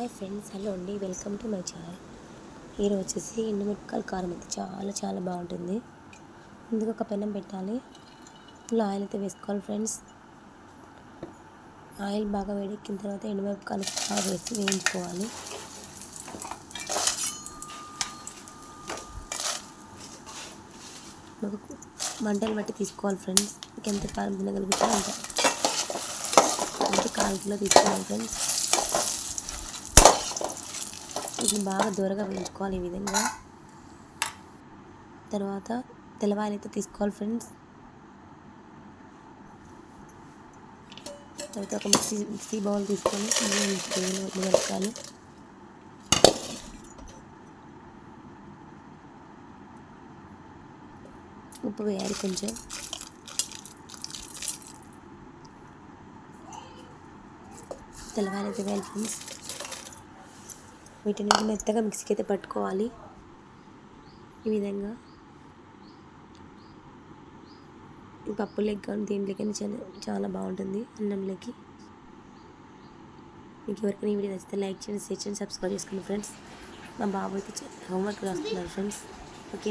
Hi friends hello అండి. Welcome to my channel. ఈరోజు వచ్చేసి ఎండుమిరపకాయల కారం అయితే చాలా చాలా బాగుంటుంది. ఇందుకు ఒక పెనం పెట్టాలి. ఇందులో ఆయిల్ అయితే వేసుకోవాలి ఫ్రెండ్స్. ఆయిల్ బాగా వేడెక్కిన తర్వాత ఎండుమిరపకాయలు బాగా వేసి వేయించుకోవాలి. మంటలు బట్టి తీసుకోవాలి ఫ్రెండ్స్. ఇంకెంత ఎంత కారం తినగలుగుతా అంత. అంటే కాల్ కిలో తీసుకోవాలి ఫ్రెండ్స్. ఇది బాగా దూరగా వేయించుకోవాలి ఈ విధంగా. తర్వాత తెల్లవాయలు అయితే తీసుకోవాలి ఫ్రెండ్స్. తర్వాత ఒక మిక్సీ మిక్సీ బౌల్ తీసుకొని మిరపకాయలు ఉప్పు వేయాలి కొంచెం. తెల్లవాయలు అయితే వేయాలి ఫ్రెండ్స్. వీటిని మెత్తగా మిక్సీకి అయితే పట్టుకోవాలి. ఈ విధంగా. పప్పు లెగ్ కానీ దీంట్లోకి చాలా చాలా బాగుంటుంది అన్నంలోకి. మీకు ఎవరికైనా ఈ వీడియో నచ్చితే లైక్ చేయండి షేర్ చేయండి సబ్స్క్రైబ్ చేసుకోండి ఫ్రెండ్స్. మా బాబు అయితే హోంవర్క్ రాస్తున్నారు ఫ్రెండ్స్. ఓకే